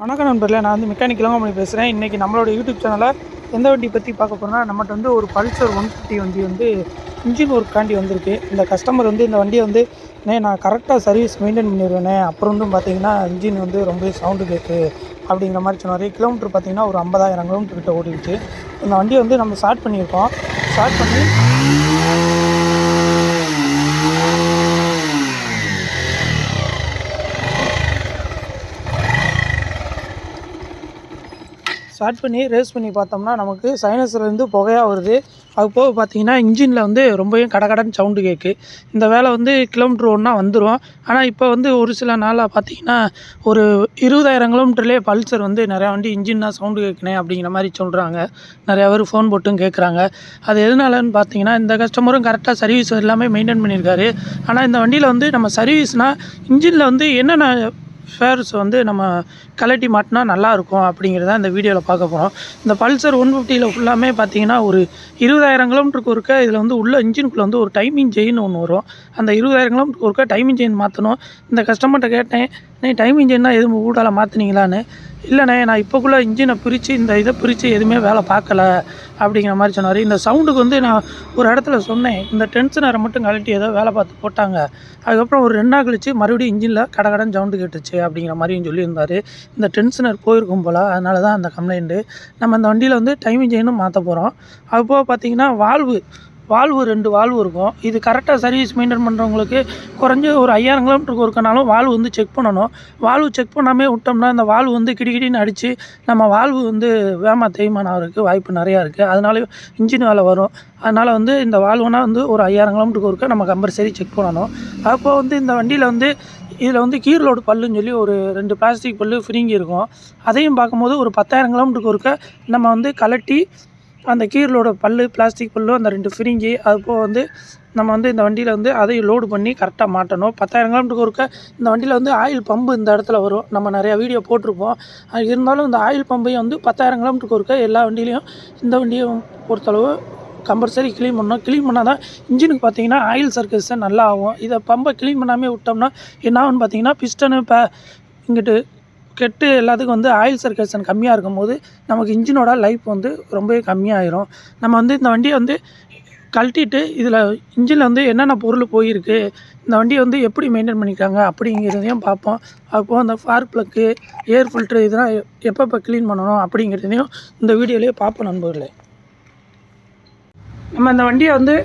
வணக்கம் நண்பர்களே நான் வந்து மெக்கானிக் இளங்கமணி பேசுகிறேன் இன்றைக்கி நம்மளோட யூடியூப் சேனலில் எந்த வண்டி பற்றி பார்க்க போகிறோம்னா நம்மகிட்ட வந்து ஒரு பல்சர் ஒன் ஃபிஃப்டி வண்டி வந்து இன்ஜின் ஒர்க்காண்டி வந்திருக்கு. இந்த கஸ்டமர் வந்து இந்த வண்டியை வந்து அண்ணே நான் கரெக்டாக சர்வீஸ் மெயின்டைன் பண்ணிடுவேனே. அப்புறம் வந்து பார்த்தீங்கன்னா இன்ஜின் வந்து ரொம்ப சவுண்டு கேட்கு அப்படிங்கிற மாதிரி சொன்னார். கிலோமீட்டர் பார்த்தீங்கன்னா ஒரு ஐம்பதாயிரம் கிலோமீட்டர் கிட்ட ஓடிடுச்சு. இந்த வண்டியை வந்து நம்ம ஸ்டார்ட் பண்ணியிருக்கோம். ஸ்டார்ட் பண்ணி ஸ்டார்ட் பண்ணி ரேஸ் பண்ணி பார்த்தோம்னா நமக்கு சைனஸ்லேருந்து புகையாக வருது. அது போக பார்த்தீங்கன்னா இன்ஜினில் வந்து ரொம்பவும் கடகடன்னு சவுண்டு கேட்கு இந்த வேலை வந்து கிலோமீட்ரு ஒன்றா வந்துடும் ஆனால் இப்போ வந்து ஒரு சில நாளாக பார்த்தீங்கன்னா ஒரு இருபதாயிரம் கிலோமீட்டர்லேயே பல்சர் வந்து நிறையா வண்டி இன்ஜின்னா சவுண்டு கேட்குனே அப்படிங்கிற மாதிரி சொல்கிறாங்க நிறையா பேர் ஃபோன் போட்டும் கேட்குறாங்க அது எதனாலன்னு பார்த்தீங்கன்னா இந்த கஸ்டமரும் கரெக்டாக சர்வீஸ் எல்லாமே மெயின்டைன் பண்ணியிருக்காரு. ஆனால் இந்த வண்டியில் வந்து நம்ம சர்வீஸ்னால் இன்ஜினில் வந்து என்னென்ன ஃபேர்ஸ் வந்து நம்ம கலட்டி மாட்டினா நல்லாயிருக்கும் அப்படிங்கிறத இந்த வீடியோவில் பார்க்க போகிறோம் இந்த பல்சர் ஒன் ஃபிஃப்டியில் ஃபுல்லாமே பார்த்தீங்கன்னா ஒரு இருபதாயிரம் கிலோமீட்டருக்கு ஒருக்க இதில் வந்து உள்ள இன்ஜினுக்குள்ளே வந்து ஒரு டைமிங் செயின் ஒன்று வரும். அந்த இருபதாயிரம் கிலோமீட்டருக்கு ஒருக்க டைமிங் செயின் மாற்றணும் இந்த கஸ்டமர்கிட்ட கேட்டேன் நீ டைமிங் செயின்னா எதுவும் ஊடால மாற்றினீங்களான்னு இல்லைண்ணே நான் இப்போக்குள்ளே இன்ஜினை பிரித்து இந்த இதை பிரித்து எதுவுமே வேலை பார்க்கல அப்படிங்கிற மாதிரி சொன்னார். இந்த சவுண்டுக்கு வந்து நான் ஒரு இடத்துல சொன்னேன். இந்த டென்ஷனரை மட்டும் கழட்டி ஏதோ வேலை பார்த்து போட்டாங்க. அதுக்கப்புறம் ஒரு ரெண்டு நாள் கழிச்சு மறுபடியும் இன்ஜினில் கடகடன் சவுண்டு கேட்டுச்சு அப்படிங்கிற மாதிரியும் சொல்லியிருந்தார். இந்த டென்ஷனர் போயிருக்கும் போல் அதனால தான் அந்த கம்ப்ளைண்ட்டு நம்ம அந்த வண்டியில் வந்து டைமிங் செயினும் மாற்ற போகிறோம் அதுபோக பார்த்திங்கன்னா பார்த்தீங்கன்னா வால்வு வால்வு ரெண்டு வால்வு இருக்கும். இது கரெக்டாக சர்வீஸ் மெயின்டைன் பண்ணுறவங்களுக்கு குறைஞ்ச ஒரு ஐயாயிரம் கிலோமீட்டருக்கு ஒருக்கனாலும் வால்வு வந்து செக் பண்ணணும். வால்வு செக் பண்ணாமே விட்டோம்னா அந்த வால்வு வந்து கிடிக்கிடின்னு அடித்து நம்ம வால்வு வந்து வேமா தேய்மானம் ஆகிறதுக்கு வாய்ப்பு நிறையா இருக்குது அதனால இன்ஜின் வேலை வரும். அதனால் வந்து இந்த வால்வுனா வந்து ஒரு ஐயாயிரம் கிலோமீட்டருக்கு ஒருக்க நம்ம கம்பல்சரி செக் பண்ணணும். அப்போ வந்து இந்த வண்டியில் வந்து இதில் வந்து கீரலோடு பல்லுன்னு சொல்லி ஒரு ரெண்டு பிளாஸ்டிக் பல்லு ஃப்ரீங்கி இருக்கும். அதையும் பார்க்கும்போது ஒரு பத்தாயிரம் கிலோமீட்டருக்கு ஒருக்க நம்ம வந்து கலட்டி அந்த கீரலோட பல்லு பிளாஸ்டிக் பல்லு அந்த ரெண்டு ஃபிரிங்கி அது போக வந்து நம்ம வந்து இந்த வண்டியில் வந்து அதையும் லோடு பண்ணி கரெக்டாக மாட்டணும். பத்தாயிரம் கிலோமீட்டருக்கு ஒருக்க இந்த வண்டியில் வந்து ஆயில் பம்பு இந்த இடத்துல வரும். நம்ம நிறையா வீடியோ போட்டிருப்போம். அது இருந்தாலும் இந்த ஆயில் பம்பையும் வந்து பத்தாயிரம் கிலோமீட்டருக்கு ஒருக்க எல்லா வண்டியிலையும் இந்த வண்டியும் பொறுத்தளவு கம்பல்சரி க்ளீன் பண்ணணும். க்ளீன் பண்ணால் தான் இன்ஜினுக்கு பார்த்தீங்கன்னா ஆயில் சர்க்கஸை நல்லா ஆகும். இதை பம்பை க்ளீன் பண்ணாமே விட்டோம்னா என்ன ஆகும்னு பார்த்தீங்கன்னா பிஸ்டனு இப்போ இங்கிட்டு கெட்டு எல்லாத்துக்கும் வந்து ஆயில் சர்க்குலேஷன் கம்மியாக இருக்கும்போது நமக்கு இன்ஜினோட லைஃப் வந்து ரொம்பவே கம்மியாயிரும். நம்ம வந்து இந்த வண்டியை வந்து கழட்டிட்டு இதில் இன்ஜினில் வந்து என்னென்ன பொருள் போயிருக்கு இந்த வண்டியை வந்து எப்படி மெயின்டைன் பண்ணியிருக்காங்க அப்படிங்கிறதையும் பார்ப்போம். அப்போது அந்த ஃபார் ப்ளக்கு ஏர் ஃபில்ட்ரு இதெல்லாம் எப்பப்போ க்ளீன் பண்ணணும் அப்படிங்கிறதையும் இந்த வீடியோலேயே பார்ப்போம் நண்பர்களே. நம்ம இந்த வண்டியை வந்து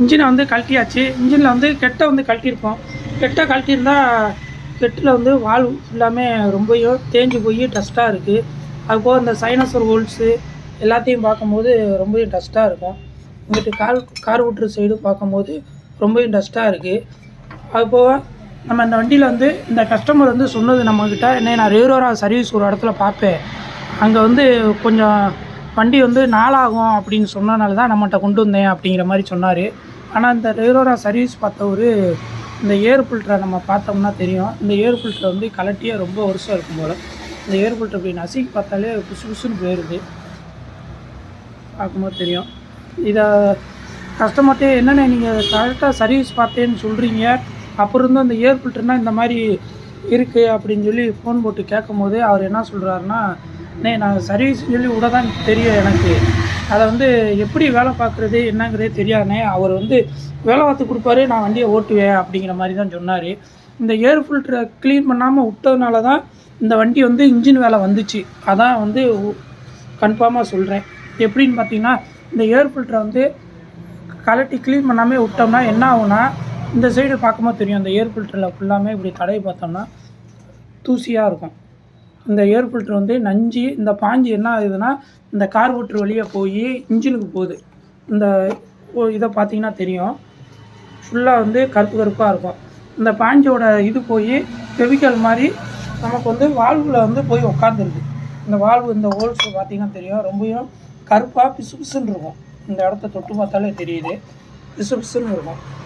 இன்ஜினை வந்து கழட்டியாச்சு. இன்ஜினில் வந்து கெட்ட வந்து கழட்டியிருப்போம். கெட்ட கழட்டியிருந்தால் கெட்டில் வந்து வால் எல்லாமே ரொம்பவும் தேஞ்சு போய் டஸ்ட்டாக இருக்குது அதுபோக இந்த சைனசர் ஹோல்ஸு எல்லாத்தையும் பார்க்கும்போது ரொம்பவும் டஸ்ட்டாக இருக்கும். இங்கிட்டு கார் கார் விட்டுற சைடு பார்க்கும்போது ரொம்பவும் டஸ்ட்டாக இருக்குது அதுபோக நம்ம இந்த வண்டியில் வந்து இந்த கஸ்டமர் வந்து சொன்னது நம்மக்கிட்ட என்ன நான் ரெகுலராக சர்வீஸ் ஒரு இடத்துல பார்ப்பேன். அங்கே வந்து கொஞ்சம் வண்டி வந்து நாளாகும் அப்படின்னு சொன்னனால தான் நம்மகிட்ட கொண்டு வந்தேன் அப்படிங்கிற மாதிரி சொன்னார். ஆனால் இந்த ரெகுலராக சர்வீஸ் பார்த்தவர் இந்த ஏர் ஃபில்டரை நம்ம பார்த்தோம்னா தெரியும். இந்த ஏர் ஃபில்டர் வந்து கலட்டியே ரொம்ப வருஷம் இருக்கும் போல். இந்த ஏர் ஃபில்டர் இப்படி நசுக்கி பார்த்தாலே புசு புசுன்னு போயிடுது பார்க்கும்போது தெரியும். இதை கஸ்டமர்கிட்ட என்னென்ன நீங்கள் கரெக்டாக சர்வீஸ் பார்த்தேன்னு சொல்கிறீங்க அப்புறம் இருந்தும் அந்த ஏர் ஃபில்டர்னால் இந்த மாதிரி இருக்குது அப்படின்னு சொல்லி ஃபோன் போட்டு கேட்கும் போது அவர் என்ன சொல்கிறாருன்னா அண்ணே நான் சர்வீஸ் சொல்லி விட தான் தெரியும் எனக்கு. அதை வந்து எப்படி வேலை பார்க்குறது என்னங்கிறதே தெரியாதுண்ணே அவர் வந்து வேலை பார்த்து கொடுப்பாரு நான் வண்டியை ஓட்டுவேன் அப்படிங்கிற மாதிரி தான் சொன்னார். இந்த ஏர் ஃபில்டரை க்ளீன் பண்ணாமல் விட்டதுனால தான் இந்த வண்டி வந்து இன்ஜின் வேலை வந்துச்சு. அதான் வந்து கன்ஃபார்மாக சொல்கிறேன் எப்படின்னு பார்த்தீங்கன்னா இந்த ஏர் ஃபில்டரை வந்து கலட்டி க்ளீன் பண்ணாமல் விட்டோம்னா என்ன ஆகும்னா இந்த சைடு பார்க்கும்போது தெரியும். இந்த ஏர் ஃபில்டரில் ஃபுல்லாமே இப்படி தடவை பார்த்தோம்னா தூசியாக இருக்கும். இந்த ஏர் ஃபில்டர் வந்து நஞ்சு இந்த பாஞ்சு என்ன ஆகுதுன்னா இந்த கார்போட்ரு வழியாக போய் இன்ஜினுக்கு போகுது. இந்த ஓ- இதை பார்த்தீங்கன்னா தெரியும். ஃபுல்லாக வந்து கருப்பு கருப்பாக இருக்கும். இந்த பாஞ்சோட இது போய் கெமிக்கல் மாதிரி நமக்கு வந்து வால்வில் வந்து போய் உக்காந்துருது. இந்த வால்வு இந்த ஹோல்ஸ் பார்த்தீங்கன்னா தெரியும். ரொம்பவும் கருப்பாக பிசு பிசுன்னு இருக்கும். இந்த இடத்த தொட்டு பார்த்தாலே தெரியுது. பிசு பிசுன்னு இருக்கும்.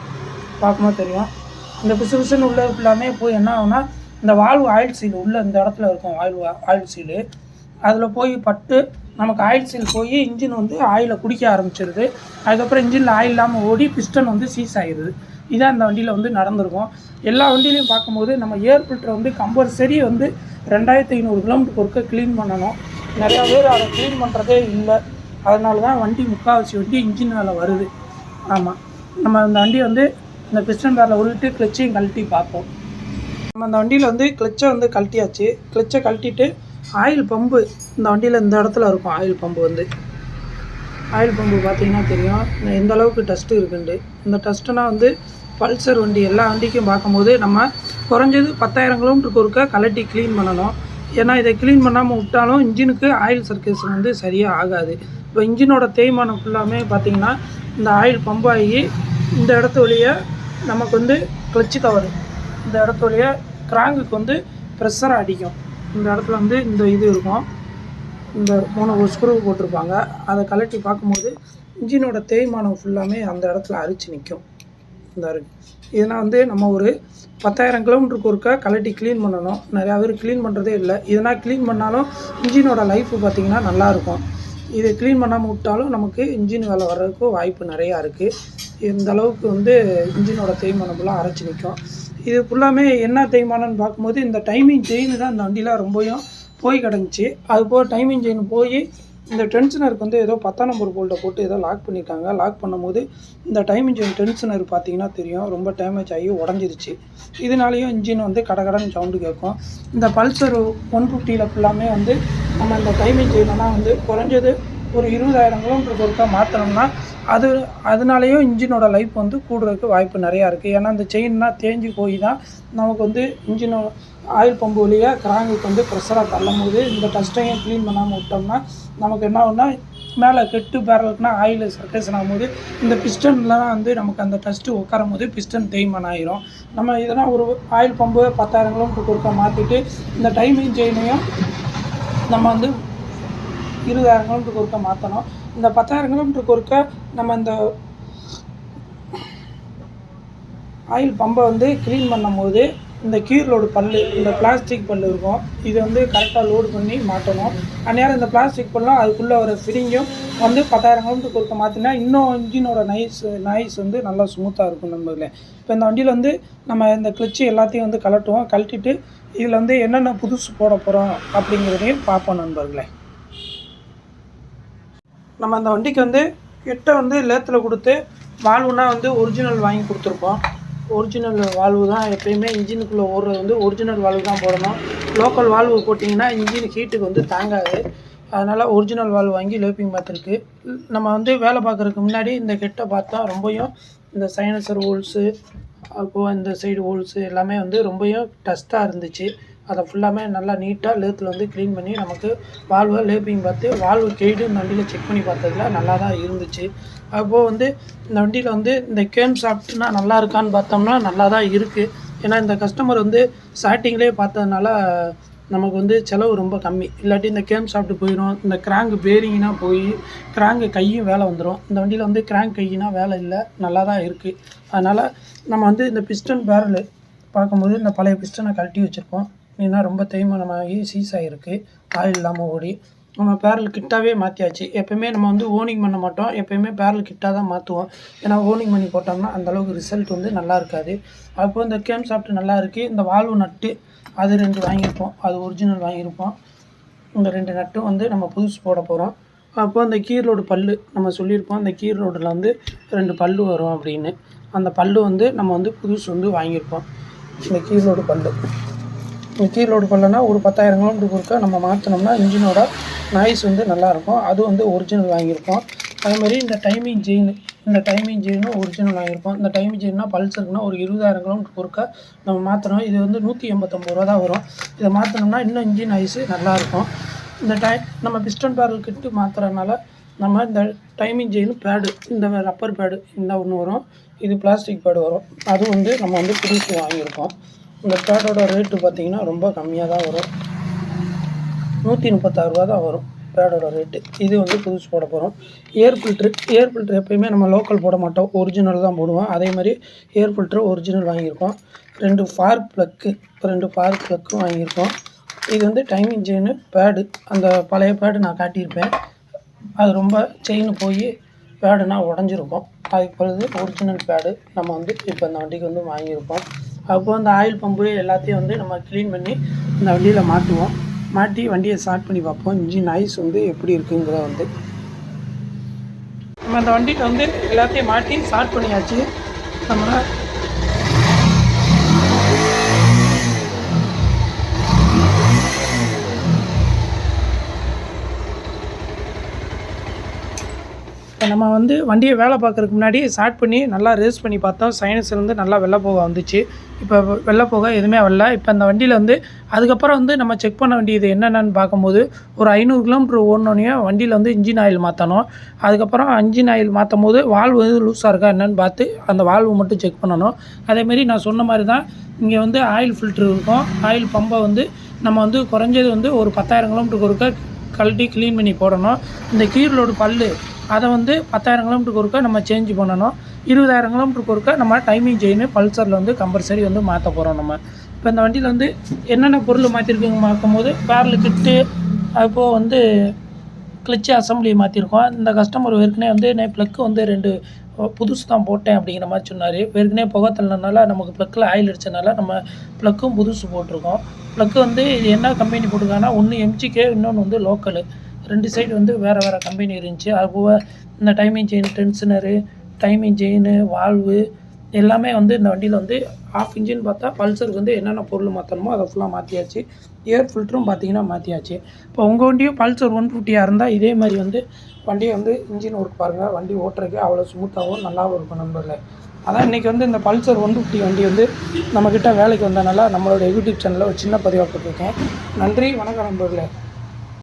பார்க்கும்போது தெரியும். இந்த பிசு பிசுன்னு உள்ள எல்லாமே போய் என்ன ஆகுனா இந்த வால்வு ஆயில் சீல் உள்ள இந்த இடத்துல இருக்கும் ஆயில் ஆயில் சீலு. அதில் போய் பட்டு நமக்கு ஆயில் சீல் போய் இன்ஜின் வந்து ஆயிலை குடிக்க ஆரம்பிச்சிருது. அதுக்கப்புறம் இன்ஜினில் ஆயில் இல்லாமல் ஓடி பிஸ்டன் வந்து சீஸ் ஆகிடுது இதான் இந்த வண்டியில் வந்து நடந்திருக்கும். எல்லா வண்டியிலையும் பார்க்கும்போது நம்ம ஏர் ஃபில்டரை வந்து கம்பல்சரி வந்து ரெண்டாயிரத்தி ஐநூறு கிலோமீட்டர் ஒருக்க க்ளீன் பண்ணணும். நிறையா பேர் அதை க்ளீன் பண்ணுறதே இல்லை. அதனால தான் வண்டி முக்கால்வாசி வண்டி இன்ஜின் வேலை வருது. ஆமாம் நம்ம அந்த வண்டி வந்து இந்த பிஸ்டன் பேரில் உருட்டு கிளச்சையும் கழட்டி பார்ப்போம். நம்ம அந்த வண்டியில் வந்து கிளச்சை வந்து கழட்டியாச்சு. கிளச்சை கழட்டிட்டு ஆயில் பம்பு இந்த வண்டியில் இந்த இடத்துல இருக்கும் ஆயில் பம்பு வந்து. ஆயில் பம்பு பார்த்தீங்கன்னா தெரியும். எந்த அளவுக்கு டஸ்ட்டு இருக்குண்டு இந்த டஸ்ட்டுனா வந்து பல்சர் வண்டி எல்லா வண்டிக்கும் பார்க்கும்போது நம்ம குறைஞ்சது பத்தாயிரம் கிலோமீட்டருக்கு ஒருக்கா கலட்டி க்ளீன் பண்ணணும். ஏன்னா இதை க்ளீன் பண்ணாமல் விட்டாலும் இன்ஜினுக்கு ஆயில் சர்க்குலேஷன் வந்து சரியாக ஆகாது. இப்போ இன்ஜினோட தேய்மானம் ஃபுல்லாமே பார்த்திங்கன்னா இந்த ஆயில் பம்பாகி ஆகி இந்த இடத்து வழியே நமக்கு வந்து கிளச்சு கவர் இந்த இடத்து கிராங்குக்கு வந்து ப்ரெஷர் அடிக்கும். இந்த இடத்துல வந்து இந்த இது இருக்கும். இந்த மூணு ஸ்க்ரூ போட்டிருப்பாங்க. அதை கழட்டி பார்க்கும்போது இன்ஜினோட தேய்மானம் ஃபுல்லாமே அந்த இடத்துல அரிச்சு நிற்கும் இந்த இருக்கு. இதனால் வந்து நம்ம ஒரு பத்தாயிரம் கிலோமீட்டருக்கு ஒருக்கா கழட்டி க்ளீன் பண்ணணும். நிறையா பேர் க்ளீன் பண்ணுறதே இல்லை. இதனால் க்ளீன் பண்ணாலும் இன்ஜினோட லைஃப் பார்த்திங்கன்னா நல்லாயிருக்கும் இது க்ளீன் பண்ணாமல் விட்டாலும் நமக்கு இன்ஜின் வேலை வர்றதுக்கு வாய்ப்பு நிறையா இருக்குது இந்த அளவுக்கு வந்து இன்ஜினோட தேய்மானம்லாம் அரைச்சி நிற்கும் இது ஃபுல்லாமே என்ன தேய்மானம்னு பார்க்கும்போது இந்த டைமிங் செயின் தான் இந்த வண்டியில் ரொம்பவும் போய் கிடந்துச்சு. அது போக டைமிங் செயின் போய் இந்த டென்ஷனருக்கு வந்து ஏதோ பத்தாம் நம்பர் போல்ட்டை போட்டு ஏதோ லாக் பண்ணியிருக்காங்க லாக் பண்ணும்போது இந்த டைமிங் செயின் டென்ஷனர் பார்த்தீங்கன்னா தெரியும். ரொம்ப டேமேஜ் ஆகி உடஞ்சிருச்சு. இதனாலேயும் இன்ஜின் வந்து கடகடன்னு சவுண்டு கேட்கும். இந்த பல்சர் ஒன் ஃபிஃப்டியில் ஃபுல்லாமே வந்து நம்ம இந்த டைமிங் செயினெல்லாம் வந்து குறைஞ்சது ஒரு இருபதாயிரம் கிலோமீட்டருக்கு ஒருக்கா மாற்றினோம்னா அது அதனாலேயும் இன்ஜினோட லைஃப் வந்து கூடுறதுக்கு வாய்ப்பு நிறையா இருக்குது ஏன்னா அந்த செயின்னா தேஞ்சு போய் தான் நமக்கு வந்து இன்ஜினோ ஆயில் பம்பு வழியாக கிராங்குக்கு வந்து ப்ரெஷராக தள்ளும்போது இந்த டஸ்ட்டையும் க்ளீன் பண்ணாமல் விட்டோம்னா நமக்கு என்ன ஆகுனா மேலே கெட்டு பேரலுக்குனா ஆயில் சர்க்கேஷன் ஆகும்போது இந்த பிஸ்டன்லாம் வந்து நமக்கு அந்த டஸ்ட்டு உட்காரும் போது பிஸ்டன் தேய்மன் ஆயிரும். நம்ம இதெல்லாம் ஒரு ஆயில் பம்பு பத்தாயிரம் கிலோமீட்டருக்கு ஒருக்கா மாற்றிட்டு இந்த டைமிங் செயினையும் நம்ம வந்து இருபதாயிரம் கிலோமீட்டருக்கு ஒருக்கா மாற்றணும் இந்த பத்தாயிரம் கிலோமீட்டருக்கு ஒருக்கா நம்ம இந்த ஆயில் பம்பை வந்து க்ளீன் பண்ணும்போது இந்த கீரலோட பல்லு இந்த பிளாஸ்டிக் பல்லு இருக்கும். இது வந்து கரெக்டாக லோடு பண்ணி மாட்டணும். அந்நேரம் இந்த பிளாஸ்டிக் பல்லும் அதுக்குள்ளே வர ஃபிரிங்கும் வந்து பத்தாயிரம் கிலோமீட்டர் கொடுக்க மாற்றினா இன்னும் இன்ஜினோட நைஸ் நைஸ் வந்து நல்லா ஸ்மூத்தாக இருக்கும் நண்பர்களே. இப்போ இந்த வண்டியில் வந்து நம்ம இந்த கிளச்சு எல்லாத்தையும் வந்து கலட்டுவோம் கழட்டிட்டு இதில் வந்து என்னென்ன புதுசு போட போகிறோம் அப்படிங்கிறதையும் பார்ப்போம் நண்பர்களே. நம்ம அந்த வண்டிக்கு வந்து கிட்ட வந்து லேத்தில் கொடுத்து வால்வுனா வந்து ஒரிஜினல் வாங்கி கொடுத்துருப்போம். ஒரிஜினல் வால்வு தான் எப்பயுமே இன்ஜினுக்குள்ளே ஓடுறது வந்து ஒரிஜினல் வால்வு தான் போடணும். லோக்கல் வால்வு போட்டிங்கன்னா இன்ஜின் ஹீட்டுக்கு வந்து தாங்காது. அதனால் ஒரிஜினல் வால்வு வாங்கி லேப்பிங் பார்த்துருக்கு. நம்ம வந்து வேலை பார்க்குறதுக்கு முன்னாடி இந்த கெட்டை பார்த்தா ரொம்பையும் இந்த சைனசர் ஹோல்ஸு அப்போது இந்த சைடு ஹோல்ஸு எல்லாமே வந்து ரொம்பையும் டஸ்ட்டாக இருந்துச்சு. அதை ஃபுல்லாமே நல்லா நீட்டாக லேத்தில் வந்து க்ளீன் பண்ணி நமக்கு வால்வை லேப்பிங் பார்த்து வால்வு கெய்டு இந்த வண்டியில் செக் பண்ணி பார்த்ததுல நல்லா தான் இருந்துச்சு. அப்போது வந்து இந்த வண்டியில் வந்து இந்த கேம் சாப்பிட்டுனா நல்லா இருக்கான்னு பார்த்தோம்னா நல்லா தான் இருக்குது ஏன்னா இந்த கஸ்டமர் வந்து ஸ்டார்டிங்லேயே பார்த்ததுனால நமக்கு வந்து செலவு ரொம்ப கம்மி. இல்லாட்டி இந்த கேம் சாப்பிட்டு போயிடும் இந்த கிராங்கு பேரிங்னா போய் கிராங்கு கையும் வேலை வந்துடும் இந்த வண்டியில் வந்து கிராங்க் கையினா வேலை இல்லை நல்லா தான் இருக்குது அதனால் நம்ம வந்து இந்த பிஸ்டன் பேரல் பார்க்கும்போது இந்த பழைய பிஸ்டனை கழட்டி வச்சுருப்போம். ஏன்னா ரொம்ப தேய்மானமாகி சீஸ் ஆகிருக்கு ஆயில் இல்லாமல் ஓடி. நம்ம பேரல் கிட்டாவே மாற்றியாச்சு எப்போயுமே நம்ம வந்து ஓனிங் பண்ண மாட்டோம். எப்போயுமே பேரல் கிட்டாக தான் மாற்றுவோம் ஏன்னா ஓனிங் பண்ணி போட்டோம்னா அந்தளவுக்கு ரிசல்ட் வந்து நல்லா இருக்காது. அப்போ இந்த கேம் சாப்பிட்டு நல்லா இருக்குது இந்த வால்வு நட்டு அது ரெண்டு வாங்கியிருப்போம். அது ஒரிஜினல் வாங்கியிருப்போம். இந்த ரெண்டு நட்டும் வந்து நம்ம புதுசு போட போகிறோம் அப்போ அந்த கீரோடு ரோடு பல்லு நம்ம சொல்லியிருப்போம். அந்த கீரோடில் ரோடில் வந்து ரெண்டு பல்லு வரும் அப்படின்னு. அந்த பல்லு வந்து நம்ம வந்து புதுசு வந்து வாங்கியிருப்போம். இந்த கீரோடு ரோடு பல்லு லோடு கீர் ரோடு ஒரு பத்தாயிரம் கிலோமீட்டர் கொடுக்க நம்ம மாற்றினோம்னா இன்ஜினோட நாய்ஸ் வந்து நல்லாயிருக்கும். அது வந்து ஒரிஜினல் வாங்கியிருக்கோம் அதே மாதிரி இந்த டைமிங் ஜெயின் இந்த டைமிங் ஜெயினும் ஒரிஜினல் வாங்கியிருப்போம். இந்த டைமிங் ஜெயின்னா பல்சருக்குனா ஒரு இருபதாயிரம் கிலோமீட்டர் கொடுக்க நம்ம மாற்றணும் இது வந்து நூற்றி எண்பத்தொம்பது ரூபா தான் வரும். இதை மாற்றினோம்னா இன்னும் இன்ஜின் ஐஸு நல்லாயிருக்கும். இந்த டை நம்ம பிஸ்டன் பேரல் கிட்டு மாற்றுறதுனால நம்ம இந்த டைமிங் ஜெயின் பேடு இந்த ரப்பர் பேடு இந்த ஒன்று வரும். இது பிளாஸ்டிக் பேடு வரும். அது வந்து நம்ம வந்து புதுசு வாங்கியிருக்கோம். இந்த பேடோட ரேட்டு பார்த்திங்கன்னா ரொம்ப கம்மியாக தான் வரும். நூற்றி முப்பத்தாறுரூவா தான் வரும் பேடோட ரேட்டு. இது வந்து புதுசு போட போகிறோம் ஏர் ஃபில்ட்ரு ஏர் ஃபில்ட்ரு எப்பயுமே நம்ம லோக்கல் போட மாட்டோம். ஒரிஜினல் தான் போடுவோம். அதே மாதிரி ஏர் ஃபில்ட்ரு ஒரிஜினல் வாங்கியிருக்கோம். ரெண்டு ஃபார் ப்ளக்கு ரெண்டு ஃபார் ப்ளக்கும் வாங்கியிருக்கோம். இது வந்து டைமிங் செயின் பேடு அந்த பழைய பேடு நான் காட்டியிருப்பேன். அது ரொம்ப செயின் போய் பேடுனா உடஞ்சிருக்கும். அதுக்கு பிறகு ஒரிஜினல் பேடு நம்ம வந்து இப்போ இந்த வண்டிக்கு வந்து வாங்கியிருப்போம் அப்போ அந்த ஆயில் பம்பு எல்லாத்தையும் வந்து நம்ம க்ளீன் பண்ணி அந்த வண்டியில் மாட்டுவோம். மாட்டி வண்டியை ஸ்டார்ட் பண்ணி பார்ப்போம். இன்ஜின் ஐஸ் வந்து எப்படி இருக்குங்கிறத வந்து. நம்ம அந்த வண்டிகிட்ட வந்து எல்லாத்தையும் மாட்டி ஸ்டார்ட் பண்ணியாச்சு. நம்ம நம்ம வந்து வண்டியை வேலை பார்க்குறதுக்கு முன்னாடி ஸ்டார்ட் பண்ணி நல்லா ரேஸ் பண்ணி பார்த்தோம் சைனஸ்லேருந்து நல்லா வெள்ளை போக வந்துச்சு. இப்போ வெள்ளை போக எதுவுமே வரல. இப்போ அந்த வண்டியில் வந்து அதுக்கப்புறம் வந்து நம்ம செக் பண்ண வேண்டியது என்னென்னு பார்க்கும்போது ஒரு ஐநூறு கிலோமீட்டர் ஓடனோடனே வண்டியில் வந்து இன்ஜின் ஆயில் மாற்றணும் அதுக்கப்புறம் இன்ஜின் ஆயில் மாற்றும் போது வால்வு எதுவும் லூஸாக இருக்கா என்னென்னு பார்த்து அந்த வால்வு மட்டும் செக் பண்ணணும். அதேமாரி நான் சொன்ன மாதிரி தான் இங்கே வந்து ஆயில் ஃபில்ட்ரு இருக்கும். ஆயில் பம்பை வந்து நம்ம வந்து குறைஞ்சது வந்து ஒரு பத்தாயிரம் கிலோமீட்டருக்கு ஒருக்க கழட்டி க்ளீன் பண்ணி போடணும். இந்த கீரலோட பல்லு அதை வந்து பத்தாயிரம் கிலோமீட்டருக்கு ஒருக்கா நம்ம சேஞ்ச் பண்ணணும். இருபதாயிரம் கிலோமீட்டருக்கு ஒருக்கா நம்ம டைமிங் செயின் பல்சரில் வந்து கம்பல்சரி வந்து மாற்ற போகிறோம் நம்ம. இப்போ இந்த வண்டியில் வந்து என்னென்ன பொருள் மாற்றிருக்குங்க பார்க்கும்போது பேரல் கிட்டு அப்போது வந்து கிளச்சு அசம்பிளி மாற்றிருக்கோம் இந்த கஸ்டமர் ஏற்கனவே வந்து நான் ப்ளக்கு வந்து ரெண்டு புதுசு தான் போட்டேன் அப்படிங்கிற மாதிரி சொன்னார். ஏற்கனவே புகை தள்ளனால நமக்கு ப்ளக்கில் ஆயில் அடித்ததுனால நம்ம ப்ளக்கும் புதுசு போட்டிருக்கோம். ப்ளக்கு வந்து இது என்ன கம்பெனி போட்டிருக்காங்கன்னா ஒன்று எம்ஜிகே இன்னொன்று வந்து லோக்கலு ரெண்டு சைடு வந்து வேறு வேறு கம்பெனி இருந்துச்சு. அது போக இந்த timing chain tensioner timing chain valve எல்லாமே வந்து இந்த வண்டியில் வந்து ஆஃப் இன்ஜின் பார்த்தா பல்சருக்கு வந்து என்னென்ன பொருள் மாற்றணுமோ அதை ஃபுல்லாக மாற்றியாச்சு ஏர் ஃபில்டரும் பார்த்தீங்கன்னா மாற்றியாச்சு இப்போ உங்கள் வண்டியும் பல்சர் ஒன் ஃபிஃப்டியாக இருந்தால் இதே மாதிரி வந்து வண்டியை வந்து இன்ஜின் ஒர்க் பாருங்கள் வண்டி ஓட்டுறதுக்கு அவ்வளோ ஸ்மூத்தாகவும் நல்லாவும் இருக்கும் நண்பர்களே. அதான் இன்றைக்கி வந்து இந்த பல்சர் ஒன் ஃபிஃப்டி வண்டி வந்து நம்மக்கிட்ட வேலைக்கு வந்தனால நம்மளோட யூடியூப் சேனலில் ஒரு சின்ன பதிவாக போட்டிருக்கேன். நன்றி வணக்கம் நண்பர்களே.